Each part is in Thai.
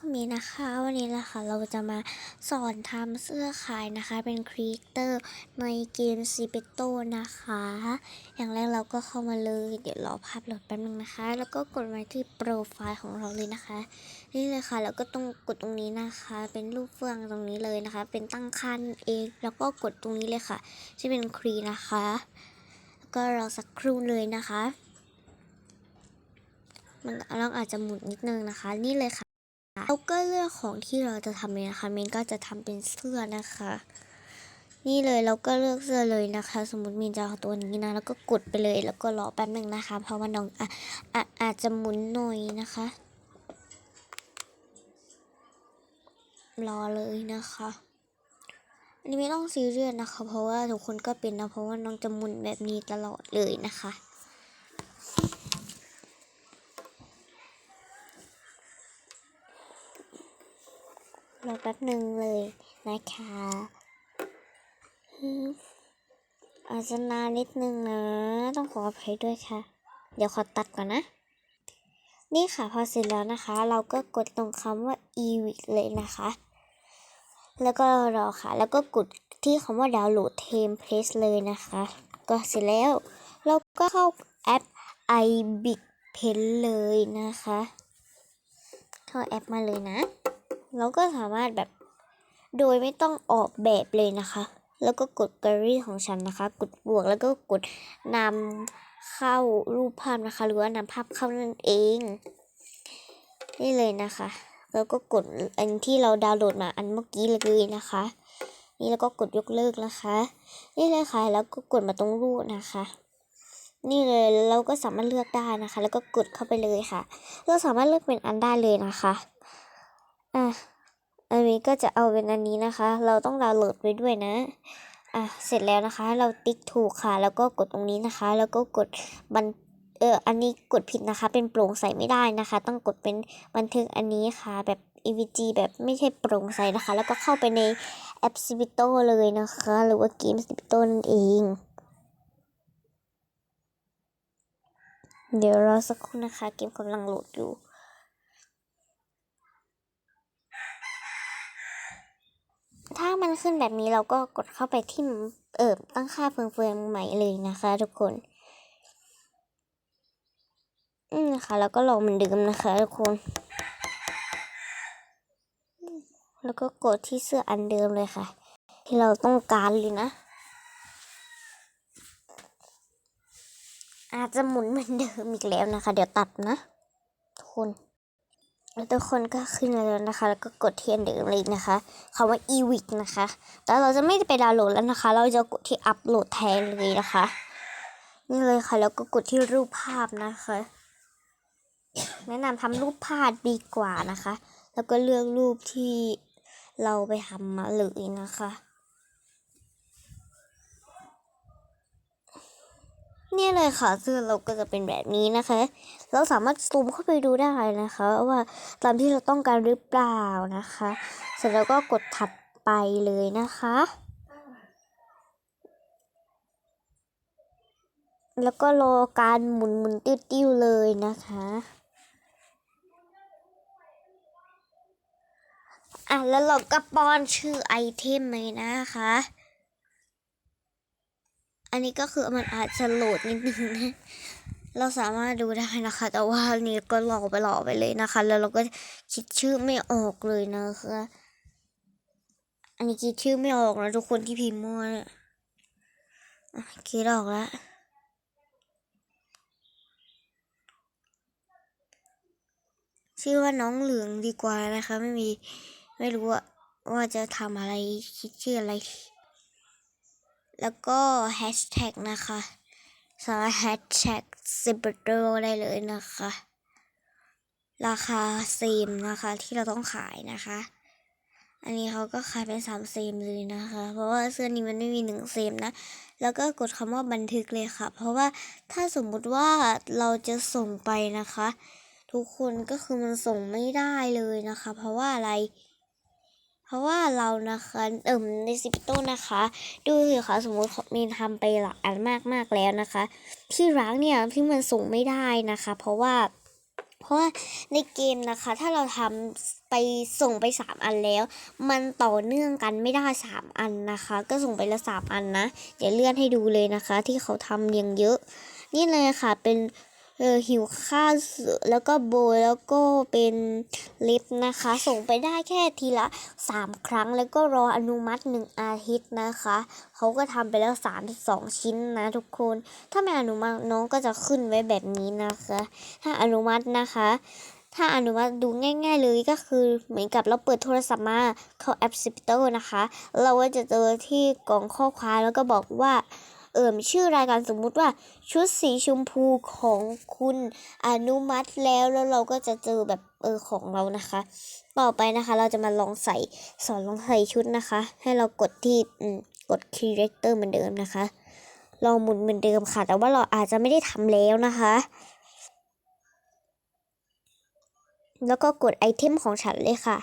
กับมีนะคะ วันนี้ละค่ะเราจะมาสอนทำเสื้อขายนะคะ เป็นครีเอเตอร์ในเกมซีเปโตนะคะ อย่างแรกเราก็เข้ามาเลย เดี๋ยวรอภาพโหลดแป๊บนึงนะคะ แล้วก็กดมาที่โปรไฟล์ของเราเลยนะคะ นี่เลยค่ะแล้วก็ต้องกดตรงนี้นะคะ เป็นรูปเฟืองตรงนี้เลยนะคะ เป็นตั้งค่านั่นเองแล้วก็กดตรงนี้เลยค่ะที่เป็นครีนะคะ แล้วก็รอสักครู่เลยนะคะมันเราอาจจะหมุนนิดนึงนะคะ นี่เลยค่ะ เลือกของที่เราจะทำเลยนะคะเมนก็จะทำเป็นเสื้อนะคะ นี่เลยเราก็เลือกเสื้อเลยนะคะ สมมติมีนจะเอาตัวนี้นะแล้วก็กดไปเลยแล้วก็รอแป๊บหนึ่งนะคะ เพราะว่าน้องอะอะอาจจะหมุนหน่อยนะคะ รอเลยนะคะอันนี้ไม่ต้องซีเรียสนะคะ เพราะว่าทุกคนก็เป็นนะเพราะว่าน้องจะหมุนแบบนี้ตลอดเลยนะคะ รอแป๊บหนึ่งเลยนะคะอาจจะนานนิดนึงนะ ต้องขออภัยด้วยค่ะ เดี๋ยวขอตัดก่อนนะ นี่ค่ะพอเสร็จแล้วนะคะ เราก็กดตรงคำว่า e w i c เลยนะคะ แล้วก็รอค่ะ แล้วก็กดที่คำว่าดาวน์โหลด template เลยนะคะ ก็เสร็จแล้วเราก็เข้าแอป iBig Pen เลยนะคะ เข้าแอปมาเลยนะ เราก็สามารถแบบโดยไม่ต้องออกแบบเลยนะคะ แล้วก็กดแกลเลอรี่ของฉันนะคะ กดบวกแล้วก็กดนำเข้ารูปภาพนะคะ หรือว่านำภาพเข้านั่นเอง นี่เลยนะคะ แล้วก็กดอันที่เราดาวน์โหลดมาอันเมื่อกี้เลยนะคะ นี่แล้วก็กดยกเลิกนะคะ นี่เลยค่ะแล้วก็กดมาตรงรูปนะคะนี่เลยเราก็สามารถเลือกได้นะคะ แล้วก็กดเข้าไปเลยค่ะ เราสามารถเลือกเป็นอันได้เลยนะคะ อะอันนี้ก็จะเอาเป็นอันนี้นะคะ เราต้องดาวน์โหลดไว้ด้วยนะอะเสร็จแล้วนะคะ เราติ๊กถูกค่ะ แล้วก็กดตรงนี้นะคะ แล้วก็กดบันเอออันนี้กดผิดนะคะ เป็นโปร่งใสไม่ได้นะคะ ต้องกดเป็นบันทึกอันนี้ค่ะ แบบ EVG แบบไม่ใช่โปร่งใสนะคะ แล้วก็เข้าไปในแอป s i p i t o เลยนะคะ หรือว่าเกม s i p i t o นั่นเอง เดี๋ยวรอสักครู่นะคะ เกมกำลังโหลดอยู่ ถ้ามันขึ้นแบบนี้เราก็กดเข้าไปที่เอิบตั้งค่าเฟืองเฟืองใหม่เลยนะคะ ทุกคน อืมนะคะแล้วก็ลองเหมือนเดิมนะคะทุกคน แล้วก็กดที่เสื้ออันเดิมเลยค่ะ ที่เราต้องการเลยนะ อาจจะหมุนเหมือนเดิมอีกแล้วนะคะ เดี๋ยวตัดนะ ทุกคน ทุกคนก็ขึ้นมาแล้วนะคะ แล้วก็กดที่อันเดิมเลยนะคะคำว่า e w i c นะคะแต่เราจะไม่ไปดาวน์โหลดแล้วนะคะ เราจะกดที่อัปโหลดแทนเลยนะคะ นี่เลยค่ะ แล้วก็กดที่รูปภาพนะคะ แนะนำทำรูปภาพดีกว่านะคะ แล้วก็เลือกรูปที่เราไปทำมาเลยนะคะ เนี่ยเลยค่ะเสื้อเราก็จะเป็นแบบนี้นะคะ เราสามารถซูมเข้าไปดูได้นะคะ ว่าตามที่เราต้องการหรือเปล่านะคะ เสร็จแล้วก็กดถัดไปเลยนะคะ แล้วก็รอการหมุนหมุนติ้วๆเลยนะคะอะแล้วเราก็ป้อนชื่อไอเทมเลยนะคะ อันนี้ก็คือมันอาจจะโหลดนิดนึงนะเราสามารถดูได้นะคะ แต่ว่านี้ก็รอไปรอไปเลยนะคะ แล้วเราก็คิดชื่อไม่ออกเลยนะคะอันนี้คิดชื่อไม่ออกนะทุกคนที่พิมพ์มั่วเนี่ยคิดออกแล้วชื่อว่าน้องเหลืองดีกว่านะคะ ไม่มีไม่รู้ว่าว่าจะทำอะไรคิดชื่ออะไร แล้วก็แฮชแท็กนะคะสามารถแฮชแท็กซิบโดได้เลยนะคะ ราคาเซมนะคะที่เราต้องขายนะคะ อันนี้เขาก็ขายเป็นสามเซมเลยนะคะ เพราะว่าเสื้อนี้มันไม่มีหนึ่งเซมนะ แล้วก็กดคำว่าบันทึกเลยค่ะ เพราะว่าถ้าสมมุติว่าเราจะส่งไปนะคะ ทุกคนก็คือมันส่งไม่ได้เลยนะคะ เพราะว่าอะไร เพราะว่าเรานะคะเอิ่มในซิปิโต้นะคะ ดูสิคะสมมติมีทำไปหลายอันมากมากแล้วนะคะ ที่ร้านเนี่ยที่มันส่งไม่ได้นะคะ เพราะว่า เพราะว่าในเกมนะคะ ถ้าเราทำไปส่งไปสามอันแล้ว มันต่อเนื่องกันไม่ได้สามอันนะคะ ก็ส่งไปละสามอันนะเดี๋ยวเลื่อนให้ดูเลยนะคะ ที่เขาทำเรียงเยอะ นี่เลยค่ะเป็น เออหิวข้าวเสือแล้วก็โบยแล้วก็เป็นลิฟต์นะคะ ส่งไปได้แค่ทีละสามครั้งแล้วก็รออนุมัติหนึ่งอาทิตย์นะคะเขาก็ทำไปแล้วสามสองชิ้นนะทุกคน ถ้าไม่อนุมัติน้องก็จะขึ้นไว้แบบนี้นะคะ ถ้าอนุมัตินะคะ ถ้าอนุมัติดูง่าย ๆ เลยก็คือเหมือนกับเราเปิดโทรศัพท์มาเข้าแอป s ิปโตอร์นะคะ เราก็จะเจอที่กล่องข้อความแล้วก็บอกว่า เอิ่มชื่อรายการสมมุติว่าชุดสีชมพูของคุณอนุมัติแล้วแล้วเราก็จะเจอแบบเออของเรานะคะ ต่อไปนะคะเราจะมาลองใส่สอนลองใส่ชุดนะคะ ให้เรากดที่อืมกด Creator เหมือนเดิมนะคะลองหมุนเหมือนเดิมค่ะ แต่ว่าเราอาจจะไม่ได้ทำแล้วนะคะ แล้วก็กดไอเทมของฉันเลยค่ะ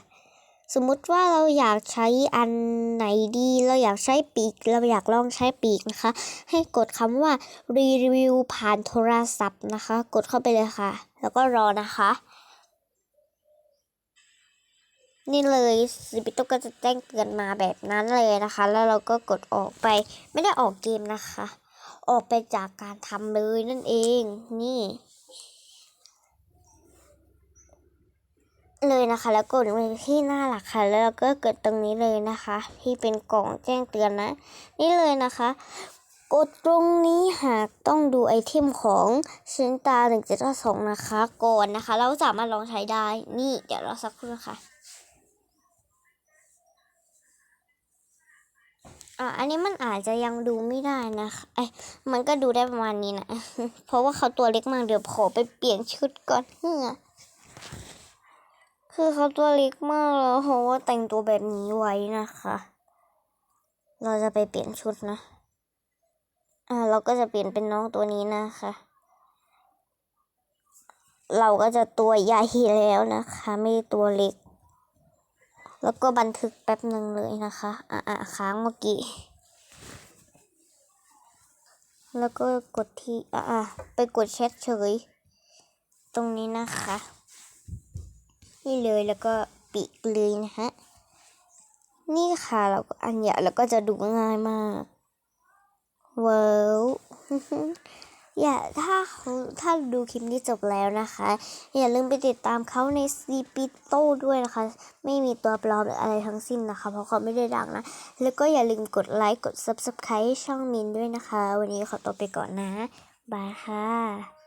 สมมุติว่าเราอยากใช้อันไหนดี เราอยากใช้ปีก เราอยากลองใช้ปีกนะคะ ให้กดคำว่ารีวิวผ่านโทรศัพท์นะคะ กดเข้าไปเลยค่ะ แล้วก็รอนะคะ นี่เลยสิปิโตก็จะแจ้งเตือนมาแบบนั้นเลยนะคะ แล้วเราก็กดออกไป ไม่ได้ออกเกมนะคะ ออกไปจากการทำเลยนั่นเอง นี่ เลยนะคะ แล้วกดไปที่หน้าหลักค่ะ แล้วเราก็กดตรงนี้เลยนะคะ ที่เป็นกล่องแจ้งเตือนนะ นี่เลยนะคะ กดตรงนี้หากต้องดูไอเทมของชิ้นตา1 7 2นะคะก่อนนะคะ เราสามารถลองใช้ได้นี่เดี๋ยวเราสักครู่นะคะอะอันนี้มันอาจจะยังดูไม่ได้นะคะไอ้มันก็ดูได้ประมาณนี้นะ เพราะว่าเขาตัวเล็กมากเดี๋ยวขอไปเปลี่ยนชุดก่อนเฮ้อ คือเขาตัวเล็กมากแล้วเพราะว่าแต่งตัวแบบนี้ไว้นะคะ เราจะไปเปลี่ยนชุดนะ อ่า เราก็จะเปลี่ยนเป็นน้องตัวนี้นะคะ เราก็จะตัวใหญ่แล้วนะคะ ไม่ตัวเล็ก แล้วก็บันทึกแป๊บหนึ่งเลยนะคะ อ่าอ่าค้างเมื่อกี้ แล้วก็กดที่ อ่าอ่าไปกดแชทเฉย ตรงนี้นะคะ นี่เลยแล้วก็ปิดเลยนะฮะ นี่ค่ะเราก็อันใหญ่แล้วก็จะดูง่ายมากว้าวอย่าถ้าเขาถ้าดูคลิปนี้จบแล้วนะคะ อย่าลืมไปติดตามเขาในซีปิโต้ด้วยนะคะ ไม่มีตัวปลอมหรืออะไรทั้งสิ้นนะคะ เพราะเขาไม่ได้ดังนะ แล้วก็อย่าลืมกดไลค์กด Subscribe ช่องมินด้วยนะคะ วันนี้ขอตัวไปก่อนนะ บายค่ะ